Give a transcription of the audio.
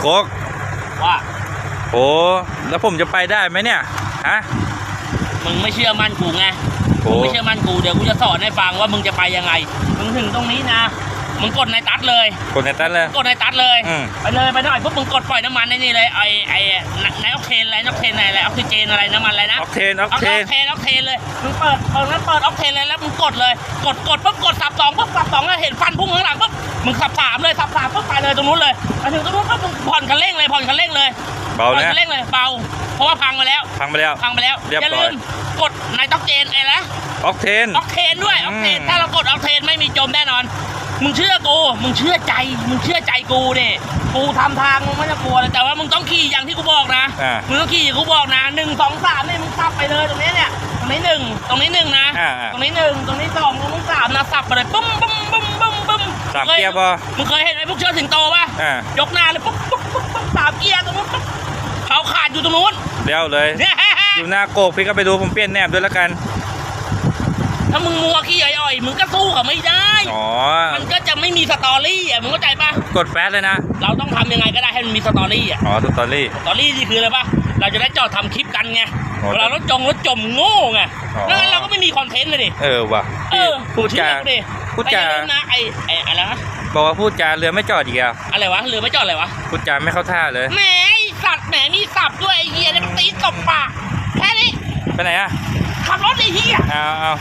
โคกว่าโอ้แล้วผมจะไปได้ไหมเนี่ยฮะมึงไม่เชื่อมั่นกูไงโอ้มึงไม่เชื่อมั่นกูเดี๋ยวกูจะสอนให้ฟังว่ามึงจะไปยังไงมึงถึงตรงนี้นะมึงกดในตัดเลย กดในตันเลย กดในตัดเลยอืมไปเลยไปหน่อยปุ๊บมึงกดปล่อยน้ำมันในนี่เลยไอไอไนออกเทนอะไรนออกเทนอะไรออกซิเจนอะไรน้ำมันอะไรนะออกเทนออกออกเทนเทนออกเทนเลยมึงเปิดเปิดนั้นเปิดออกเทนเลยแล้วมึงกดเลย กดกดปุ๊บกดสับสองปุ๊บสับสองแล้วเห็นฟันพุ่งข้างหลังปุ๊บมึงสับสาม ตรงนู้นเลยมาถึงตรงนู้นปุ๊บมึงผ่อนคันเร่งเลยผ่อนคันเร่งเลยเบาผ่อนนะคันเร่งเลยเบาเพราะว่าพังไปแล้ว พังไปแล้ว พังไปแล้วเรียบอย่าร้ลือย มกดในต็อกเจนไอ้นะออกเทน ออกเทนด้วยออกเทนอืม ถ้าเรากดออกเทนไม่มีจมแน่นอน มึงเชื่อกูมึงเชื่อใจ มึงเชื่อใจกูเนี่ยกูทำทางมึงไม่ต้องกลัวเลยแต่ว่ามึงต้องขี่อย่างที่กูบอกนะอ่า มึงต้องขี่อย่างกูบอกนะหนึ่งสองสามเนี่ยมึงสับไปเลยตรงนี้เนี่ยตรงนี้หนึ่งตรงนี้หนึ่งนะ อ่าอ่า ตรงนี้หนึ่งตรงนี้สองตรงนี้ เกียร์พอมึงเคยเห็นไหมพวกเชิดสิงโตป่ะอ่า ยกหน้าเลยปุ๊บปุ๊บปุ๊บปุ๊บสามเกียร์ตรงนู้นปุ๊บเขาขาดอยู่ตรงนู้นเดี๋ยวเลยอยู่หน้าโกกพี่ก็ไปดูผมเปลี่ยนแนบด้วยแล้วกัน ถ้ามึงมัวขี้อ่อยๆมึงก็สู้เขาไม่ได้ อ๋อ มันก็จะไม่มีสตอรี่อะมึงเข้าใจปะกดแฟสเลยนะ เราต้องทำยังไงก็ได้ให้มันมีสตอรี่อะ อ๋อสตอรี่ สตอรี่นี่คืออะไรปะเราจะได้จอดทำคลิปกันไง อ๋อเวลารถจงรถจมโง่ไงอ๋อไม่งั้นเราก็ไม่มีคอนเทนต์เลยดิ เออว่ะเออพูดจา เชื่อกูดิพูดแต่จาอย่าลืมนะไอไออะไรวะบอกว่าพูดจาเรือไม่จอดอีกแล้วอะไรวะเรือไม่จอดอะไรวะ พูดจาไม่เข้าท่าเลย แหมไอ้สัตว์แหมมีสับด้วยไอ้เหี้ยเนี่ยมันตีตบปากแค่นี้ ไปไหนอะขับรถไอ้เหี้ยเอาเอา